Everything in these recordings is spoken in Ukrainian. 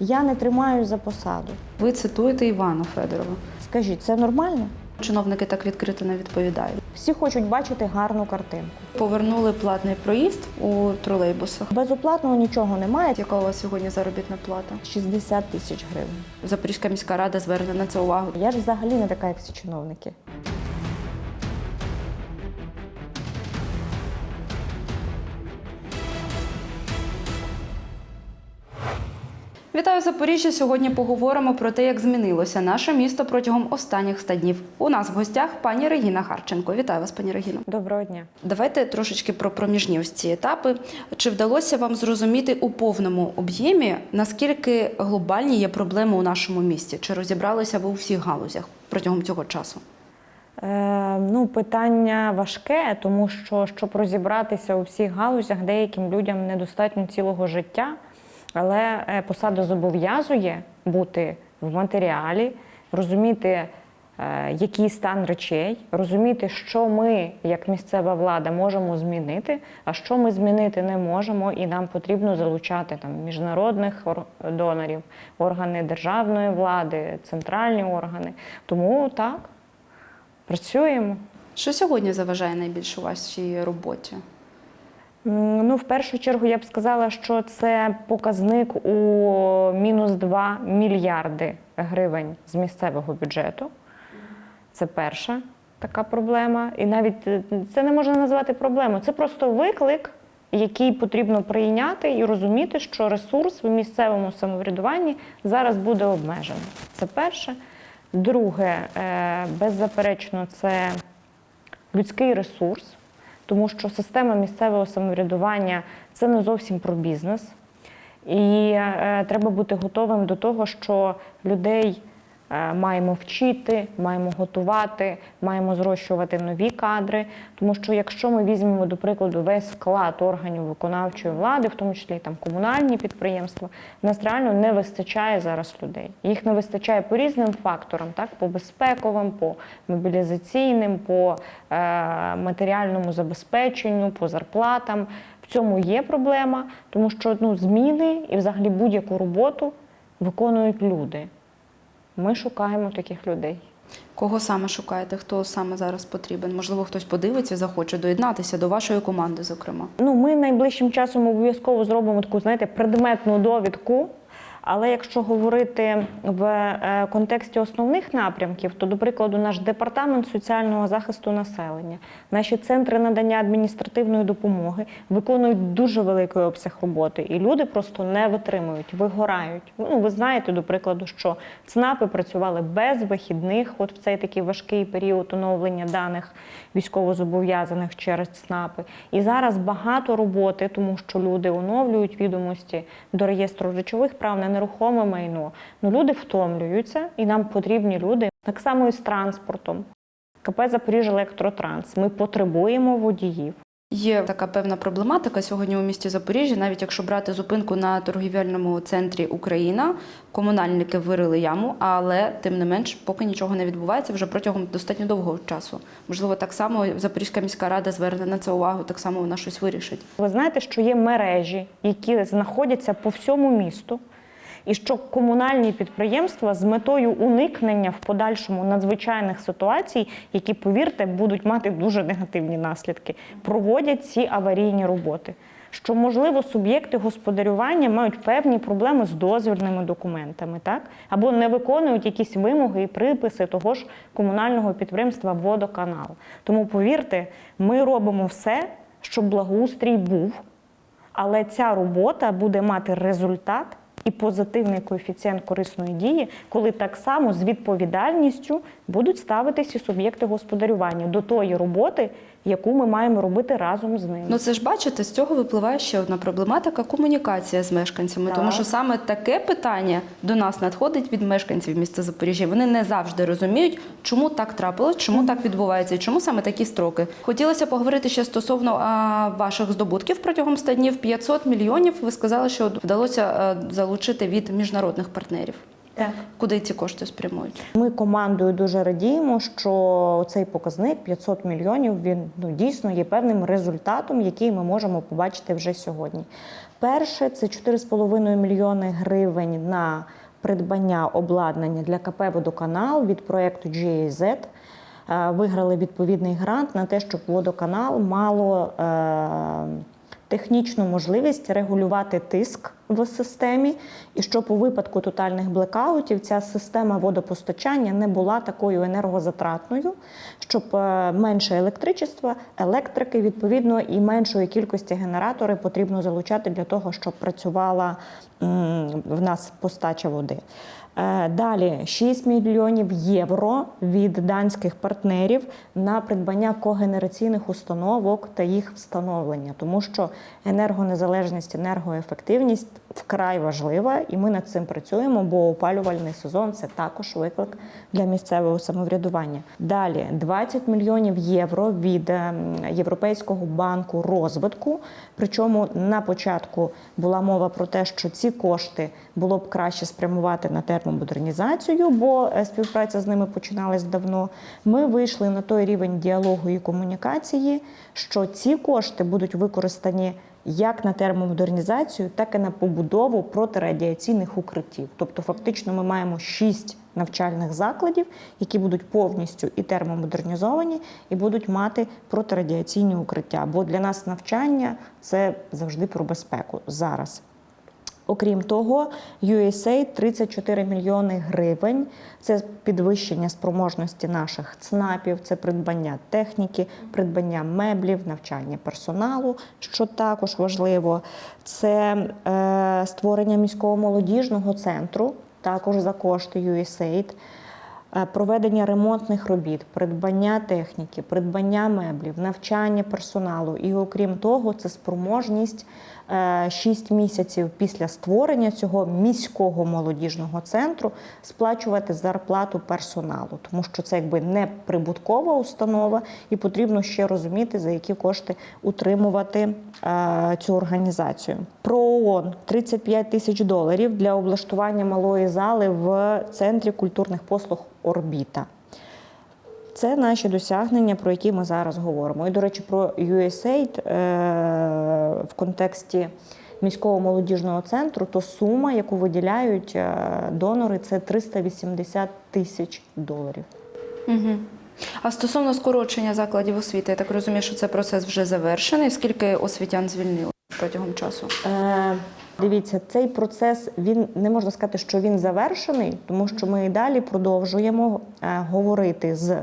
Я не тримаю за посаду. Ви цитуєте Івана Федорова. Скажіть, це нормально? Чиновники так відкрито не відповідають. Всі хочуть бачити гарну картинку. Повернули платний проїзд у тролейбусах. Безоплатного нічого немає. Яка у вас сьогодні заробітна плата? 60 тисяч гривень. Запорізька міська рада зверне на це увагу. Я ж взагалі не така, як всі чиновники. Вітаю Запоріжжя. Сьогодні поговоримо про те, як змінилося наше місто протягом останніх ста днів. У нас в гостях пані Регіна Харченко. Вітаю вас, пані Регіно. Доброго дня. Давайте трошечки про проміжні ось ці етапи. Чи вдалося вам зрозуміти у повному об'ємі, наскільки глобальні є проблеми у нашому місті? Чи розібралися ви у всіх галузях протягом цього часу? Е, ну, питання важке, тому що щоб розібратися у всіх галузях, деяким людям недостатньо цілого життя, але е, посада зобов'язує бути в матеріалі, розуміти, е, який стан речей, розуміти, що ми, як місцева влада, можемо змінити, а що ми змінити не можемо, і нам потрібно залучати там міжнародних донорів, органи державної влади, центральні органи. Тому так. Працюємо. Що сьогодні заважає найбільше у вашій роботі? Ну, в першу чергу я б сказала, що це показник у мінус 2 мільярди гривень з місцевого бюджету. Це перша така проблема. І навіть е, це не можна назвати проблемою. Це просто виклик, який потрібно прийняти і розуміти, що ресурс в місцевому самоврядуванні зараз буде обмежений. Це перше. Друге, е, беззаперечно, це людський ресурс, тому що система місцевого самоврядування це не зовсім про бізнес. І е, треба бути готовим до того, що людей маємо вчити, маємо готувати, маємо зрощувати нові кадри. Тому що якщо ми візьмемо, до прикладу, весь склад органів виконавчої влади, в тому числі там комунальні підприємства, в нас реально не вистачає зараз людей. Їх не вистачає по різним факторам, так по безпековим, по мобілізаційним, по е, матеріальному забезпеченню, по зарплатам. В цьому є проблема, тому що ну, зміни і взагалі будь-яку роботу виконують люди. Ми шукаємо таких людей. Кого саме шукаєте? Хто саме зараз потрібен? Можливо, хтось подивиться, захоче доєднатися до вашої команди, зокрема. Ну, ми найближчим часом обов'язково зробимо таку, знаєте, предметну довідку. Але якщо говорити в е, контексті основних напрямків, то, до прикладу, наш департамент соціального захисту населення, наші центри надання адміністративної допомоги виконують дуже великий обсяг роботи, і люди просто не витримують, вигорають. Ну, ви знаєте, до прикладу, що ЦНАПи працювали без вихідних, от в цей такий важкий період оновлення даних військовозобов'язаних через ЦНАПи. І зараз багато роботи, тому що люди оновлюють відомості до реєстру речових прав на нерухоме майно. Ну люди втомлюються, і нам потрібні люди так само і з транспортом. КП «Запоріжжя-Електротранс». Ми потребуємо водіїв. Є така певна проблематика сьогодні у місті Запоріжжя. Навіть якщо брати зупинку на торгівельному центрі Україна, комунальники вирили яму, але тим не менш, поки нічого не відбувається вже протягом достатньо довгого часу. Можливо, так само Запорізька міська рада зверне на це увагу, так само вона щось вирішить. Ви знаєте, що є мережі, які знаходяться по всьому місту, і що комунальні підприємства з метою уникнення в подальшому надзвичайних ситуацій, які, повірте, будуть мати дуже негативні наслідки, проводять ці аварійні роботи. Що, можливо, суб'єкти господарювання мають певні проблеми з дозвільними документами, так? або не виконують якісь вимоги і приписи того ж комунального підприємства водоканал. Тому повірте, ми робимо все, щоб благоустрій був, але ця робота буде мати результат і позитивний коефіцієнт корисної дії, коли так само з відповідальністю будуть ставитися суб'єкти господарювання до тої роботи, яку ми маємо робити разом з ними. Ну це ж бачите, з цього випливає ще одна проблематика комунікація з мешканцями, Так. тому що саме таке питання до нас надходить від мешканців міста Запоріжжя. Вони не завжди розуміють, чому так трапилось, чому так відбувається і чому саме такі строки. Хотілося поговорити ще стосовно а, ваших здобутків протягом 100 днів. 500 мільйонів. Ви сказали, що вдалося а, залучити від міжнародних партнерів. Так. Куди ці кошти спрямують? Ми командою дуже радіємо, що цей показник 500 мільйонів він ну дійсно є певним результатом, який ми можемо побачити вже сьогодні. Перше це 4,5 мільйони гривень на придбання обладнання для КП Водоканал від проєкту GAZ. Е, Виграли відповідний грант на те, щоб водоканал мало е, технічну можливість регулювати тиск в системі, і щоб у випадку тотальних блекаутів ця система водопостачання не була такою енергозатратною, щоб е, менше електричества, електрики, відповідно, і меншої кількості генератори потрібно залучати для того, щоб працювала в нас постача води. Е, Далі 6 мільйонів євро від данських партнерів на придбання когенераційних установок та їх встановлення, тому що енергонезалежність, енергоефективність вкрай важлива, і ми над цим працюємо, бо опалювальний сезон це також виклик для місцевого самоврядування. Далі 20 мільйонів євро від ем, Європейського банку розвитку. Причому на початку була мова про те, що ці кошти було б краще спрямувати на термомодернізацію, бо е, співпраця з ними починалась давно. Ми вийшли на той рівень діалогу і комунікації, що ці кошти будуть використані як на термомодернізацію, так і на побудову протирадіаційних укриттів. Тобто, фактично, ми маємо шість навчальних закладів, які будуть повністю і термомодернізовані, і будуть мати протирадіаційні укриття. Бо для нас навчання це завжди про безпеку зараз. Окрім того, USAID 34 мільйони гривень. Це підвищення спроможності наших ЦНАПів, це придбання техніки, придбання меблів, навчання персоналу, що також важливо. Це е, створення міського молодіжного центру, також за кошти USAID. Е, Проведення ремонтних робіт, придбання техніки, придбання меблів, навчання персоналу. І окрім того, це спроможність 6 місяців після створення цього міського молодіжного центру сплачувати зарплату персоналу, тому що це якби не прибуткова установа, і потрібно ще розуміти, за які кошти утримувати е, цю організацію. Про ООН 35 тисяч доларів для облаштування малої зали в центрі культурних послуг Орбіта. Це наші досягнення, про які ми зараз говоримо. І, до речі, про USAID е, в контексті міського молодіжного центру, то сума, яку виділяють е, донори, це 380 тисяч доларів. Угу. А стосовно скорочення закладів освіти, я так розумію, що це процес вже завершений. Скільки освітян звільнили протягом часу? Е, Дивіться, цей процес він не можна сказати, що він завершений, тому що ми і далі продовжуємо е, говорити з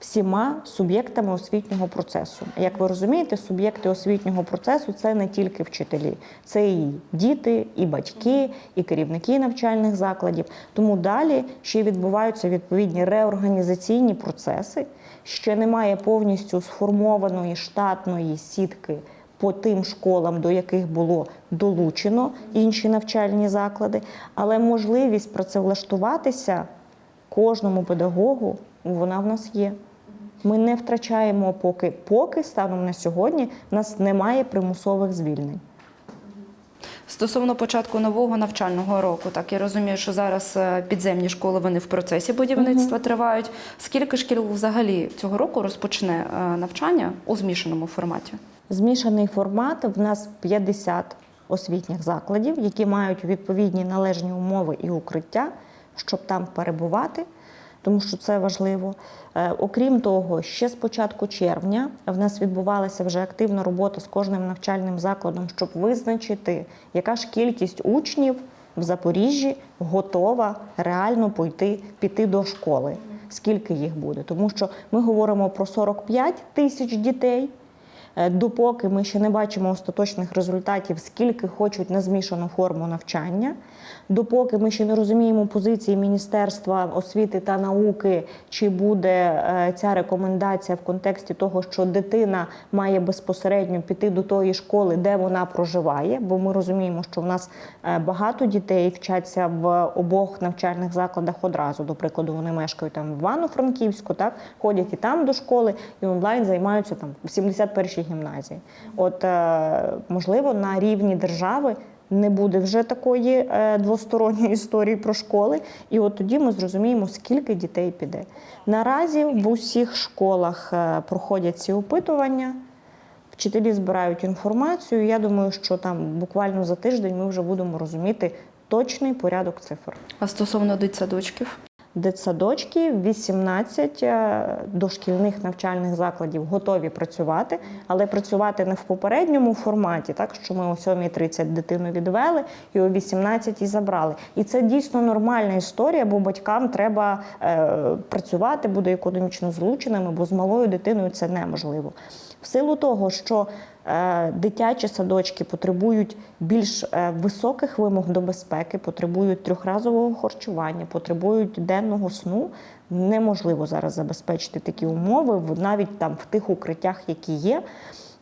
всіма суб'єктами освітнього процесу. Як ви розумієте, суб'єкти освітнього процесу це не тільки вчителі, це і діти, і батьки, і керівники навчальних закладів. Тому далі ще відбуваються відповідні реорганізаційні процеси. Ще немає повністю сформованої штатної сітки по тим школам, до яких було долучено інші навчальні заклади, але можливість працевлаштуватися кожному педагогу вона в нас є. Ми не втрачаємо поки, поки станом на сьогодні в нас немає примусових звільнень. Стосовно початку нового навчального року, так я розумію, що зараз е, підземні школи вони в процесі будівництва тривають. Скільки шкіл взагалі цього року розпочне е, навчання у змішаному форматі? Змішаний формат в нас 50 освітніх закладів, які мають відповідні належні умови і укриття, щоб там перебувати, тому що це важливо. Е, Окрім того, ще з початку червня в нас відбувалася вже активна робота з кожним навчальним закладом, щоб визначити, яка ж кількість учнів в Запоріжжі готова реально пойти піти до школи. Скільки їх буде? Тому що ми говоримо про 45 тисяч дітей. Е, Допоки ми ще не бачимо остаточних результатів, скільки хочуть на змішану форму навчання, допоки ми ще не розуміємо позиції Міністерства освіти та науки, чи буде е, ця рекомендація в контексті того, що дитина має безпосередньо піти до тої школи, де вона проживає, бо ми розуміємо, що в нас е, багато дітей вчаться в обох навчальних закладах одразу. До прикладу, вони мешкають там в Івано-Франківську, так ходять і там до школи, і онлайн займаються там в 71-й гімназії. От е, можливо, на рівні держави. Не буде вже такої е, двосторонньої історії про школи, і от тоді ми зрозуміємо, скільки дітей піде. Наразі в усіх школах е, проходять ці опитування. Вчителі збирають інформацію. Я думаю, що там буквально за тиждень ми вже будемо розуміти точний порядок цифр. А стосовно дитсадочків? Дитсадочки 18 е, дошкільних навчальних закладів готові працювати, але працювати не в попередньому форматі, так що ми о 7.30 дитину відвели і о 18 забрали. І це дійсно нормальна історія, бо батькам треба е, працювати, бути економічно злученими, бо з малою дитиною це неможливо. В силу того, що е, дитячі садочки потребують більш е, високих вимог до безпеки, потребують трьохразового харчування, потребують денного сну. Неможливо зараз забезпечити такі умови навіть там в тих укриттях, які є.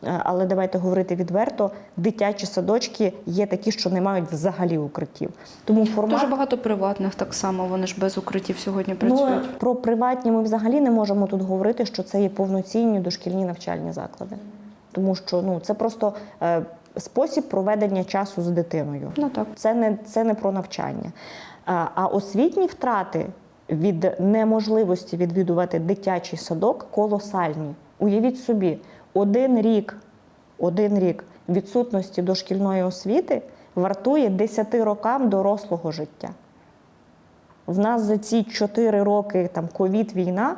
Е, Але давайте говорити відверто: дитячі садочки є такі, що не мають взагалі укриттів. Тому формат Дуже багато приватних так само, вони ж без укриттів сьогодні працюють. Ну, про приватні ми взагалі не можемо тут говорити, що це є повноцінні дошкільні навчальні заклади. Тому що ну, це просто е, спосіб проведення часу з дитиною. Ну так. Це не, це не про навчання. А, а освітні втрати від неможливості відвідувати дитячий садок колосальні. Уявіть собі, один рік, один рік відсутності дошкільної освіти вартує 10 рокам дорослого життя. В нас за ці 4 роки там ковід, війна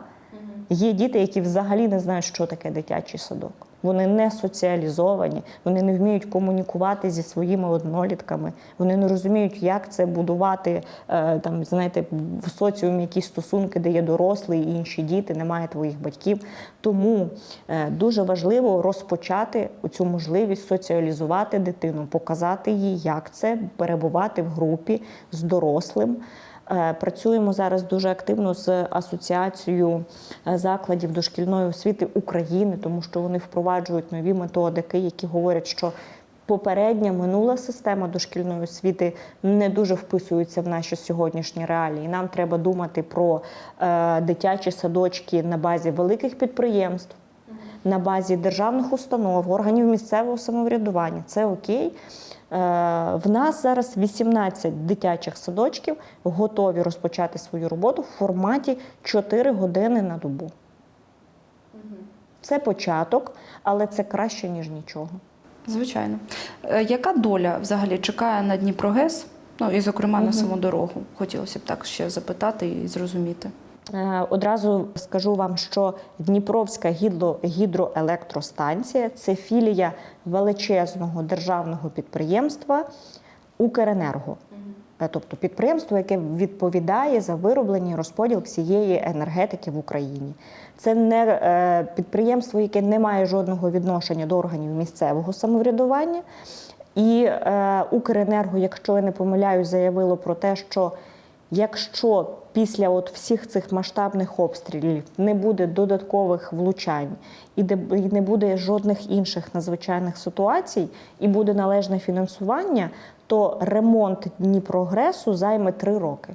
є діти, які взагалі не знають, що таке дитячий садок. Вони не соціалізовані, вони не вміють комунікувати зі своїми однолітками, вони не розуміють, як це будувати е, там, знаєте, в соціумі якісь стосунки, де є дорослі і інші діти, немає твоїх батьків. Тому е, дуже важливо розпочати цю можливість соціалізувати дитину, показати їй, як це перебувати в групі з дорослим. Е, Працюємо зараз дуже активно з асоціацією е, закладів дошкільної освіти України, тому що вони впроваджують нові методики, які говорять, що попередня минула система дошкільної освіти не дуже вписується в наші сьогоднішні реалії. Нам треба думати про е, дитячі садочки на базі великих підприємств. На базі державних установ, органів місцевого самоврядування це окей. Е, В нас зараз 18 дитячих садочків готові розпочати свою роботу в форматі 4 години на добу. Це початок, але це краще, ніж нічого. Звичайно. Е, Яка доля взагалі чекає на Дніпрогес? Ну і, зокрема, на саму дорогу. Хотілося б так ще запитати і зрозуміти. Е, Одразу скажу вам, що Дніпровська гідроелектростанція це філія величезного державного підприємства Укренерго. Е, Тобто підприємство, яке відповідає за вироблення і розподіл всієї енергетики в Україні. Це не е, підприємство, яке не має жодного відношення до органів місцевого самоврядування. І Укренерго, якщо я не помиляюсь, заявило про те, що якщо після от всіх цих масштабних обстрілів не буде додаткових влучань і не буде жодних інших надзвичайних ситуацій, і буде належне фінансування, то ремонт Дніпрогресу займе три роки.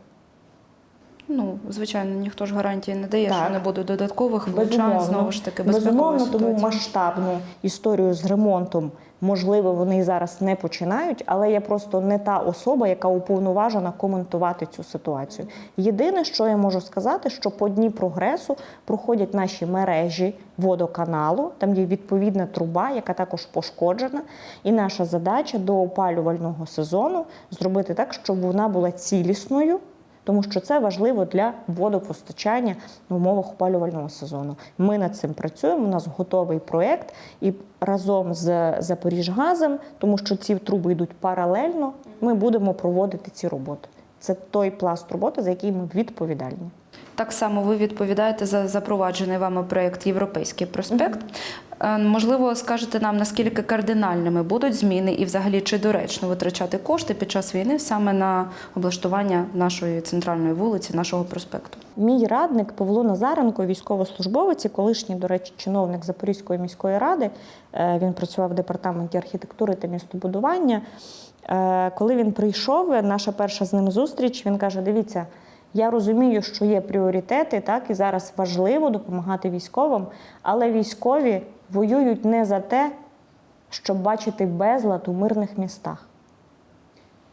Ну, звичайно, ніхто ж гарантії не дає, Так. що не буде додаткових влучань, Безумовно. знову ж таки, безпекова Безумовно, тому масштабну історію з ремонтом, можливо, вони зараз не починають, але я просто не та особа, яка уповноважена коментувати цю ситуацію. Єдине, що я можу сказати, що по дні прогресу проходять наші мережі водоканалу, там є відповідна труба, яка також пошкоджена. І наша задача до опалювального сезону зробити так, щоб вона була цілісною тому що це важливо для водопостачання в умовах опалювального сезону. Ми над цим працюємо. У нас готовий проект і разом з Запоріжгазом, тому що ці труби йдуть паралельно, ми будемо проводити ці роботи. Це той пласт роботи, за який ми відповідальні. Так само ви відповідаєте за запроваджений вами проєкт Європейський проспект. Е, Можливо, скажете нам, наскільки кардинальними будуть зміни і взагалі чи доречно витрачати кошти під час війни саме на облаштування нашої центральної вулиці, нашого проспекту? Мій радник Павло Назаренко, військовослужбовець, і колишній, до речі, чиновник Запорізької міської ради. Е, Він працював в департаменті архітектури та містобудування. Е, Коли він прийшов, наша перша з ним зустріч, він каже: Дивіться, я розумію, що є пріоритети, так і зараз важливо допомагати військовим, але військові воюють не за те, щоб бачити безлад у мирних містах.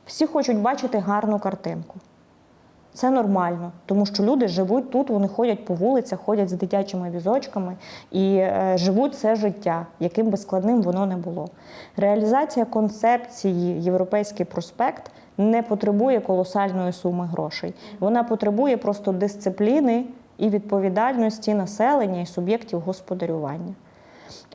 Всі хочуть бачити гарну картинку. Це нормально, тому що люди живуть тут, вони ходять по вулицях, ходять з дитячими візочками і е, живуть це життя, яким би складним воно не було. Реалізація концепції Європейський проспект не потребує колосальної суми грошей. Вона потребує просто дисципліни і відповідальності населення і суб'єктів господарювання.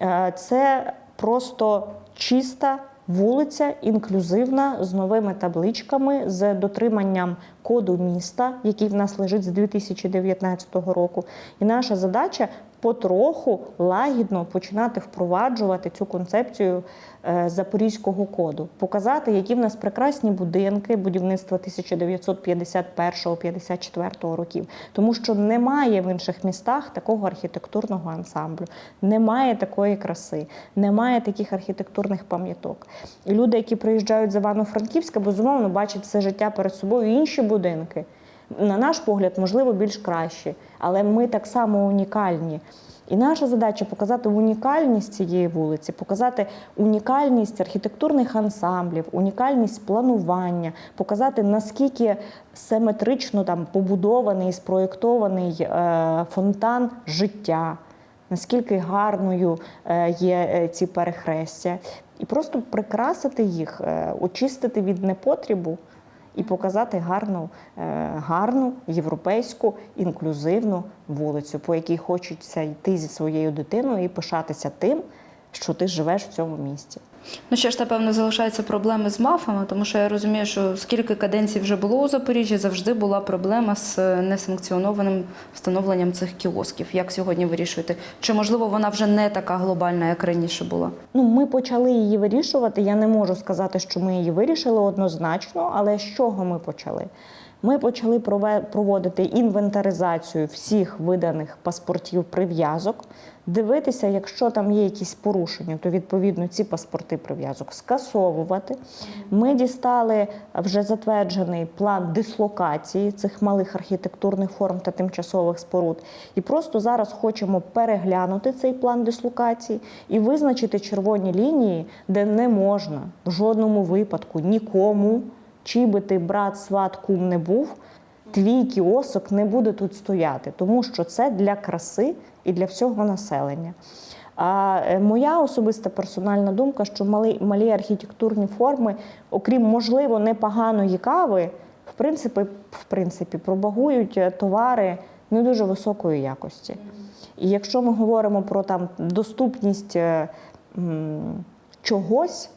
Е, Це просто чиста вулиця, інклюзивна, з новими табличками, з дотриманням коду міста, який в нас лежить з 2019 року. І наша задача потроху лагідно починати впроваджувати цю концепцію е, запорізького коду, показати, які в нас прекрасні будинки будівництва 1951-54 років, тому що немає в інших містах такого архітектурного ансамблю, немає такої краси, немає таких архітектурних пам'яток. І люди, які приїжджають з Івано-Франківська, безумовно бачать все життя перед собою інші будинки. На наш погляд, можливо, більш кращі, але ми так само унікальні. І наша задача показати унікальність цієї вулиці, показати унікальність архітектурних ансамблів, унікальність планування, показати наскільки симетрично там побудований і спроєктований е, фонтан життя, наскільки гарною е, є е, ці перехрестя, і просто прикрасити їх, е, очистити від непотрібу і показати гарну, е, гарну європейську інклюзивну вулицю, по якій хочеться йти зі своєю дитиною і пишатися тим, що ти живеш в цьому місті. Ну, ще ж, напевно, залишаються проблеми з мафами, тому що я розумію, що скільки каденцій вже було у Запоріжжі, завжди була проблема з е, несанкціонованим встановленням цих кіосків. Як сьогодні вирішуєте? Чи можливо вона вже не така глобальна, як раніше була? Ну, ми почали її вирішувати. Я не можу сказати, що ми її вирішили однозначно, але з чого ми почали? Ми почали проводити інвентаризацію всіх виданих паспортів прив'язок, дивитися, якщо там є якісь порушення, то відповідно ці паспорти прив'язок скасовувати. Ми дістали вже затверджений план дислокації цих малих архітектурних форм та тимчасових споруд. І просто зараз хочемо переглянути цей план дислокації і визначити червоні лінії, де не можна в жодному випадку нікому, чий би ти брат, сват, кум не був, твій кіосок не буде тут стояти, тому що це для краси і для всього населення. А е, моя особиста персональна думка, що малі, малі архітектурні форми, окрім можливо непоганої кави, в принципі, в принципі, пропагують е, товари не дуже високої якості. І якщо ми говоримо про там доступність е, м, чогось,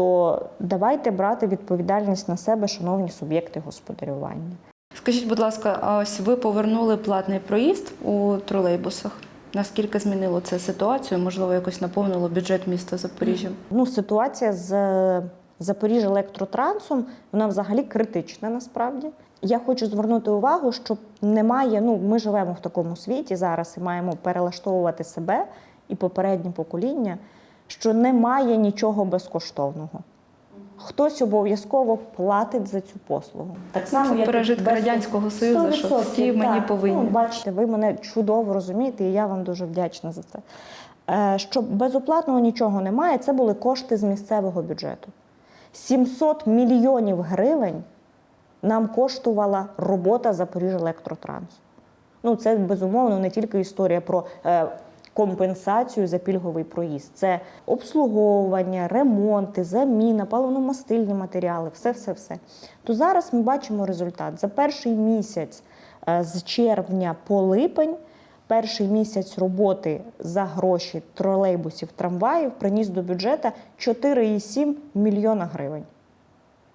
то давайте брати відповідальність на себе, шановні суб'єкти господарювання. Скажіть, будь ласка, а ось ви повернули платний проїзд у тролейбусах. Наскільки змінило це ситуацію? Можливо, якось наповнило бюджет міста Запоріжжя? Ну, ситуація з Запоріжжя електротрансом вона взагалі критична насправді. Я хочу звернути увагу, що немає. Ну, ми живемо в такому світі зараз і маємо перелаштовувати себе і попередні покоління, що немає нічого безкоштовного. Хтось обов'язково платить за цю послугу. Так Ну, це як пережитки без- Радянського Союзу, що 100%, всі мені так. повинні. Ну, бачите, ви мене чудово розумієте, і я вам дуже вдячна за це. Е, Що безоплатного нічого немає, це були кошти з місцевого бюджету. 700 мільйонів гривень нам коштувала робота Запоріжжя-Електротрансу. Ну, це безумовно не тільки історія про е, компенсацію за пільговий проїзд. Це обслуговування, ремонти, заміна, паливно-мастильні матеріали, все, все, все. То зараз ми бачимо результат. За перший місяць е, з червня по липень. Перший місяць роботи за гроші тролейбусів, трамваїв приніс до бюджету 4,7 мільйона гривень.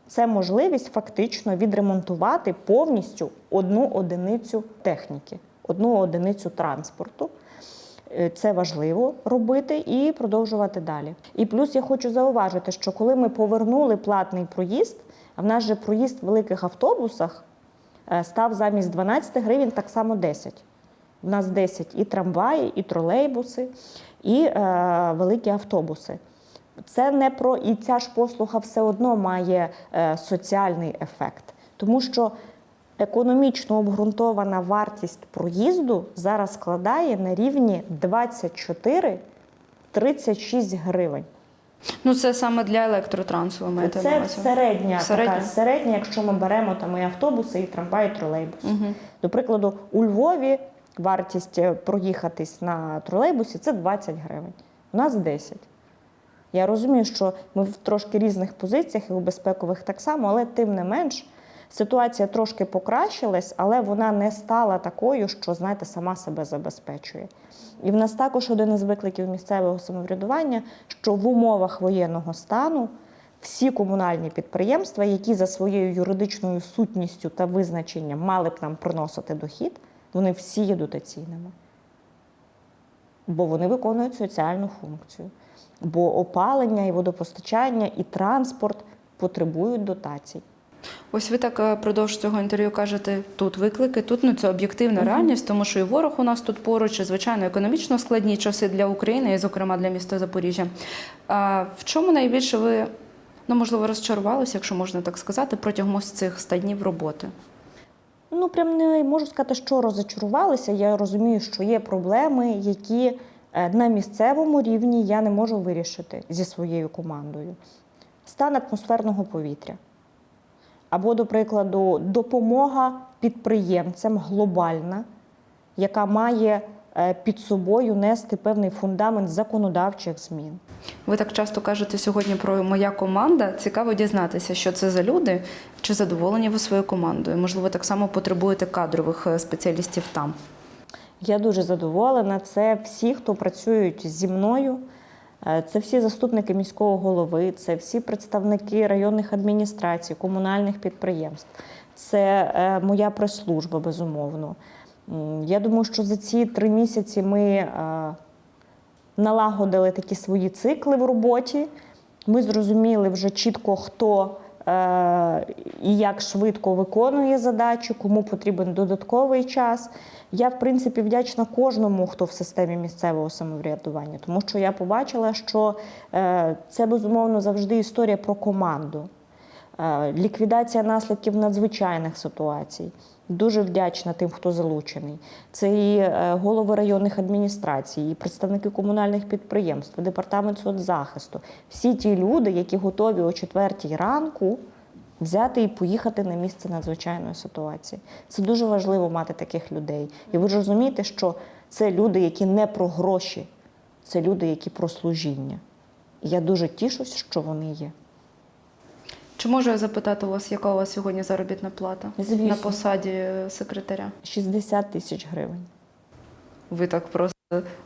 Це можливість фактично відремонтувати повністю одну одиницю техніки, одну одиницю транспорту. Е, Це важливо робити і продовжувати далі. І плюс я хочу зауважити, що коли ми повернули платний проїзд, а в нас же проїзд в великих автобусах е, став замість 12 гривень так само 10. У нас 10 і трамваї, і тролейбуси, і е, великі автобуси. Це не про і ця ж послуга все одно має е, соціальний ефект, тому що економічно обґрунтована вартість проїзду зараз складає на рівні 24-36 гривень. Ну це саме для електротрансу. ви маєте Це увазі? середня, Середня? така середня, якщо ми беремо там і автобуси, і трамвай, і тролейбус. Мгм. До прикладу, у Львові вартість е, проїхатись на тролейбусі це 20 гривень. У нас 10. Я розумію, що ми в трошки різних позиціях і у безпекових так само, але тим не менш ситуація трошки покращилась, але вона не стала такою, що, знаєте, сама себе забезпечує. І в нас також один із викликів місцевого самоврядування, що в умовах воєнного стану всі комунальні підприємства, які за своєю юридичною сутністю та визначенням мали б нам приносити дохід, вони всі є дотаційними. Бо вони виконують соціальну функцію. Бо опалення і водопостачання, і транспорт потребують дотацій. Ось ви так е, продовж цього інтерв'ю кажете, тут виклики, тут ну це об'єктивна реальність, тому що і ворог у нас тут поруч, і звичайно економічно складні часи для України, і зокрема для міста Запоріжжя. А в чому найбільше ви ну можливо розчарувалися, якщо можна так сказати, протягом ось цих 100 днів роботи? Ну, прям не можу сказати, що розочарувалися. Я розумію, що є проблеми, які е, на місцевому рівні я не можу вирішити зі своєю командою. Стан атмосферного повітря. Або, до прикладу, допомога підприємцям глобальна, яка має е, під собою нести певний фундамент законодавчих змін. Ви так часто кажете сьогодні про моя команда. Цікаво дізнатися, що це за люди, чи задоволені ви своєю командою? Можливо, так само потребуєте кадрових е, спеціалістів там. Я дуже задоволена. Це всі, хто працюють зі мною. Е, Це всі заступники міського голови, це всі представники районних адміністрацій, комунальних підприємств. Це е, моя прес-служба, безумовно. Я думаю, що за ці три місяці ми е, налагодили такі свої цикли в роботі. Ми зрозуміли вже чітко, хто і як швидко виконує задачу, кому потрібен додатковий час. Я, в принципі, вдячна кожному, хто в системі місцевого самоврядування, тому що я побачила, що е, це безумовно завжди історія про команду. Е, Ліквідація наслідків надзвичайних ситуацій. Дуже вдячна тим, хто залучений. Це і е, голови районних адміністрацій, і представники комунальних підприємств, департамент соцзахисту. Всі ті люди, які готові о четвертій ранку взяти і поїхати на місце надзвичайної ситуації. Це дуже важливо мати таких людей. І ви ж розумієте, що це люди, які не про гроші, це люди, які про служіння. І я дуже тішусь, що вони є. Чи можу я запитати у вас, яка у вас сьогодні заробітна плата Звісно. на посаді е, секретаря? 60 тисяч гривень. Ви так просто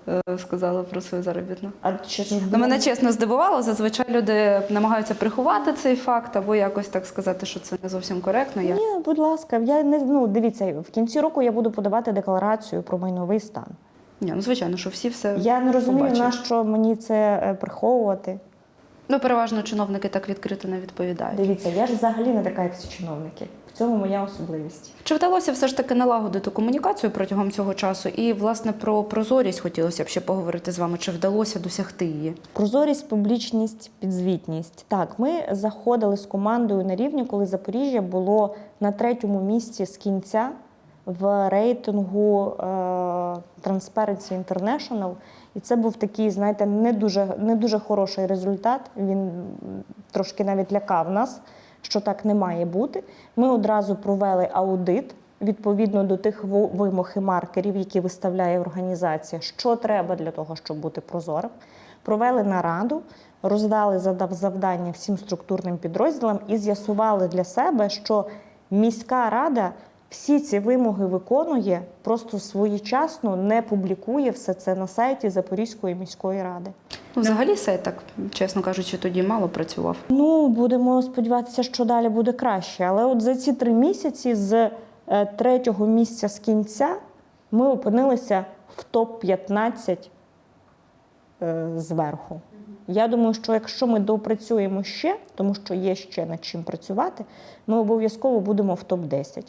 е, сказали про свою заробітну. А чи ж Ну, мене чесно здивувало. Зазвичай люди намагаються приховати цей факт або якось так сказати, що це не зовсім коректно. Я Ні, будь ласка, я не ну дивіться, в кінці року я буду подавати декларацію про майновий стан. Ні, ну звичайно, що всі все Я не розумію, побачать. на що мені це е, приховувати. Ну, переважно чиновники так відкрито не відповідають. Дивіться, я ж взагалі не така, як всі чиновники. В цьому моя особливість. Чи вдалося все ж таки налагодити комунікацію протягом цього часу? І власне про прозорість хотілося б ще поговорити з вами. Чи вдалося досягти її? Прозорість, публічність, підзвітність. Так, ми заходили з командою на рівні, коли Запоріжжя було на третьому місці з кінця в рейтингу е, Transparency International. І це був такий, знаєте, не дуже, не дуже хороший результат. Він трошки навіть лякав нас, що так не має бути. Ми одразу провели аудит відповідно до тих вимог і маркерів, які виставляє організація, що треба для того, щоб бути прозорим. Провели нараду, роздали завдання всім структурним підрозділам і з'ясували для себе, що міська рада всі ці вимоги виконує, просто своєчасно не публікує все це на сайті Запорізької міської ради. Ну, взагалі сайт так, чесно кажучи, тоді мало працював. Ну, будемо сподіватися, що далі буде краще. Але от за ці три місяці з е, третього місця з кінця ми опинилися в топ-15 е, зверху. Я думаю, що якщо ми допрацюємо ще, тому що є ще над чим працювати, ми обов'язково будемо в топ-10.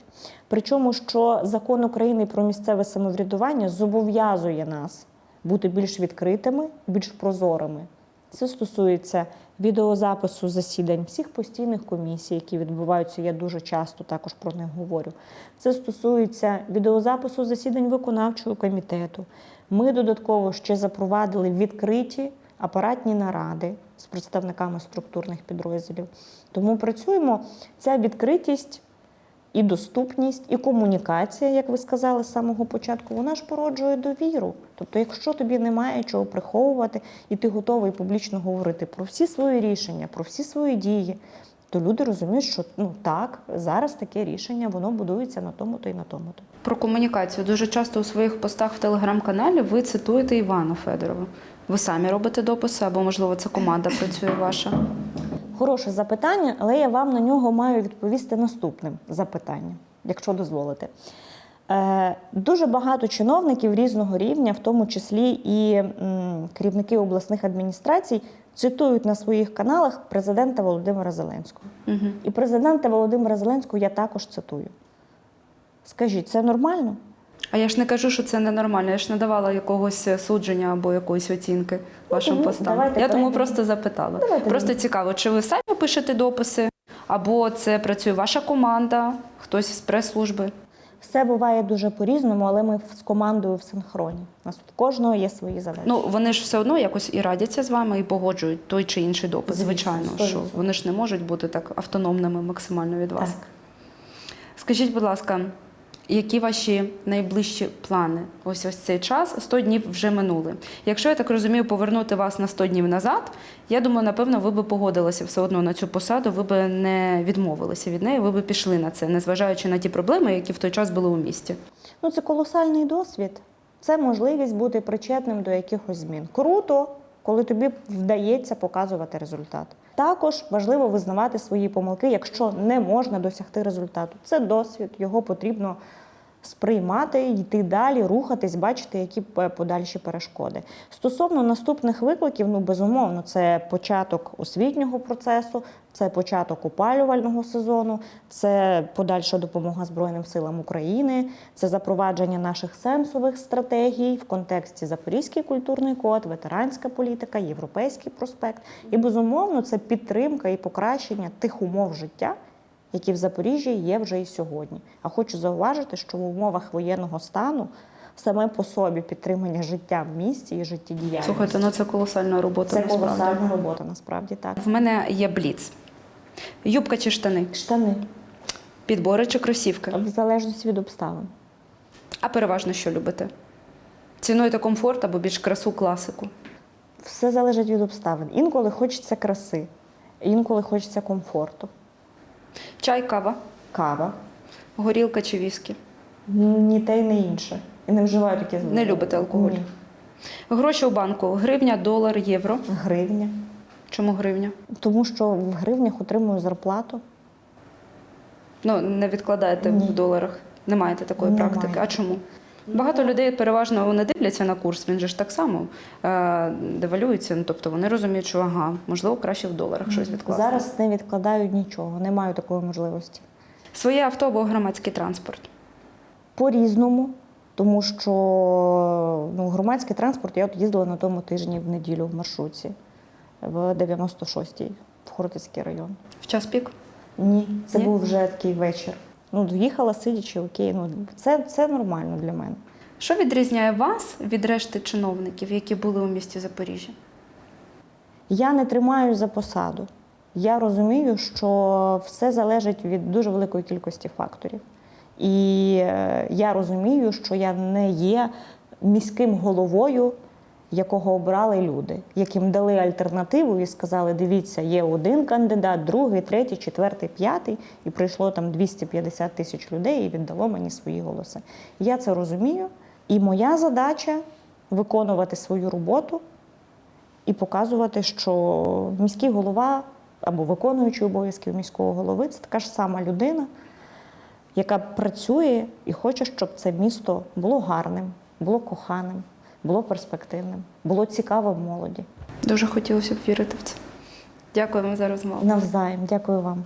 Причому, що закон України про місцеве самоврядування зобов'язує нас бути більш відкритими, більш прозорими. Це стосується відеозапису засідань всіх постійних комісій, які відбуваються. Я дуже часто також про них говорю. Це стосується відеозапису засідань виконавчого комітету. Ми додатково ще запровадили відкриті апаратні наради з представниками структурних підрозділів. Тому працюємо ця відкритість і доступність, і комунікація, як ви сказали з самого початку, вона ж породжує довіру. Тобто, якщо тобі немає чого приховувати, і ти готовий публічно говорити про всі свої рішення, про всі свої дії, то люди розуміють, що ну так, зараз таке рішення, воно будується на тому-то і на тому-то. Про комунікацію дуже часто у своїх постах в телеграм-каналі ви цитуєте Івана Федорова. Ви самі робите дописи, або можливо це команда працює ваша. Хороше запитання, але я вам на нього маю відповісти наступним запитанням, якщо дозволите. Е, дуже багато чиновників різного рівня, в тому числі і м, керівники обласних адміністрацій, цитують на своїх каналах президента Володимира Зеленського. Угу. І президента Володимира Зеленського я також цитую. Скажіть, це нормально? А я ж не кажу, що це ненормально. Я ж не давала якогось судження або якоїсь оцінки вашим тому постам. давайте я тому просто запитала. Давайте просто цікаво, чи ви самі пишете дописи, або це працює ваша команда, хтось з прес-служби. Все буває дуже по-різному, але ми з командою в синхроні. У нас у кожного є свої задачі. Ну вони ж все одно якось і радяться з вами, і погоджують той чи інший допис. Звісно, Звичайно, сто що відсотків. вони ж не можуть бути так автономними максимально від вас. Так. Скажіть, будь ласка, які ваші найближчі плани? Ось ось цей час 100 днів вже минули. Якщо я так розумію, повернути вас на 100 днів назад, я думаю, напевно, ви би погодилися все одно на цю посаду, ви би не відмовилися від неї, ви би пішли на це, незважаючи на ті проблеми, які в той час були у місті. Ну, це колосальний досвід. Це можливість бути причетним до якихось змін. Круто, коли тобі вдається показувати результат. Також важливо визнавати свої помилки, якщо не можна досягти результату. Це досвід, його потрібно сприймати, йти далі, рухатись, бачити, які подальші перешкоди. Стосовно наступних викликів, ну безумовно, це початок освітнього процесу, це початок опалювального сезону, це подальша допомога Збройним силам України, це запровадження наших сенсових стратегій в контексті Запорізький культурний код, ветеранська політика, європейський проспект. І безумовно, це підтримка і покращення тих умов життя, які в Запоріжжі є вже і сьогодні. А хочу зауважити, що в умовах воєнного стану саме по собі підтримання життя в місті і життєдіяльності. Слухайте, ну це колосальна робота. це насправді. колосальна робота, насправді так. В мене є бліц. Юбка чи штани, Штани підбори чи кросівки. в залежності від обставин. А переважно що любите? Цінуєте комфорт або більш красу класику? Все залежить від обставин. Інколи хочеться краси, інколи хочеться комфорту. Чай, кава, Кава. горілка чи віскі? Ні те й не інше. І не вживаю такі Не любите алкоголь? Ні. Гроші у банку гривня, долар, євро. Гривня. Чому гривня? Тому що в гривнях отримую зарплату. Ну, не відкладаєте Ні. в доларах. Не маєте такої Немає. практики. А чому? Багато людей переважно не дивляться на курс, він же ж так само е, девалюється. Ну, тобто вони розуміють, що ага, можливо, краще в доларах щось відкласти. Зараз не відкладаю нічого, не маю такої можливості. Своє авто або громадський транспорт. По-різному, тому що ну, громадський транспорт я от їздила на тому тижні в неділю в маршрутці в 96-й, в Хортицький район. В час пік. Ні, це Ні? був вже такий вечір. Ну, доїхала сидячи, окей. Ну, це, це нормально для мене. Що відрізняє вас від решти чиновників, які були у місті Запоріжжя? Я не тримаю за посаду. Я розумію, що все залежить від дуже великої кількості факторів. І е, я розумію, що я не є міським головою, якого обрали люди, яким дали альтернативу і сказали: дивіться, є один кандидат, другий, третій, четвертий, п'ятий, і прийшло там 250 тисяч людей і віддало мені свої голоси. Я це розумію. І моя задача виконувати свою роботу і показувати, що міський голова або виконуючий обов'язків міського голови це така ж сама людина, яка працює і хоче, щоб це місто було гарним, було коханим, було перспективним, було цікаво молоді. Дуже хотілося б вірити в це. Дякуємо за розмову. Навзаєм, дякую вам.